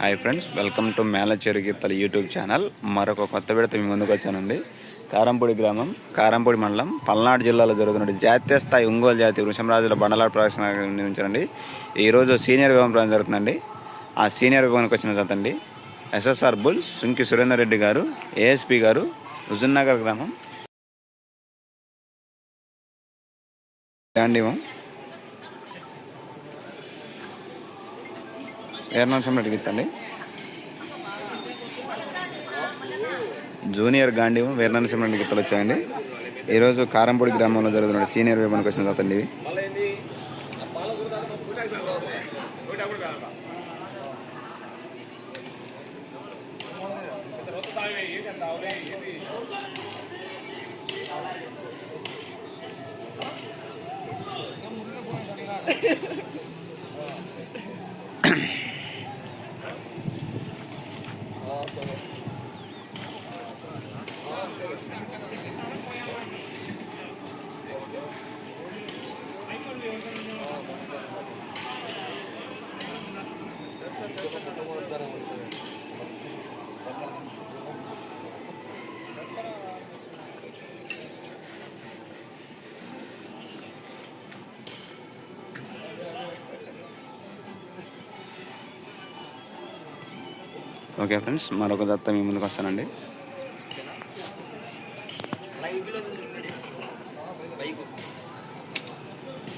Hi friends welcome to Melacheru గీతల YouTube channel. మరొక కొత్త విడత మీ ముందుకు వచ్చానండి. కారంపూడి గ్రామం కారంపూడి మండలం పల్నాడు జిల్లాలో జరుగుతున్న జాతీయ స్థాయి ఒంగోలు జాతి వృషంరాజుల బండలాడు ప్రదర్శన నిర్మించారండి ఈరోజు సీనియర్ విభాగం ప్రదర్శన జరుగుతుందండి. ఆ సీనియర్ విభాగానికి వచ్చిన జత ఎస్ఎస్ఆర్ బుల్స్ సుంకి సురేందర్ రెడ్డి గారు ఏఎస్పి గారు హుజున్నగర్ గ్రామం. గాంధీవం ఎర్నాంశం అడిగిద్దండి జూనియర్ గాంధీవం వీరనరసింహ రెడ్డి వచ్చాయండి. ఈరోజు కారంపూడి గ్రామంలో జరుగుతున్న సీనియర్ విభాగానికి వచ్చిన తర్వాత అండి ఇవి. ఓకే ఫ్రెండ్స్ మరొక దత్త మీ ముందుకు వస్తానండి.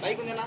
బైక్ ఉందేనా?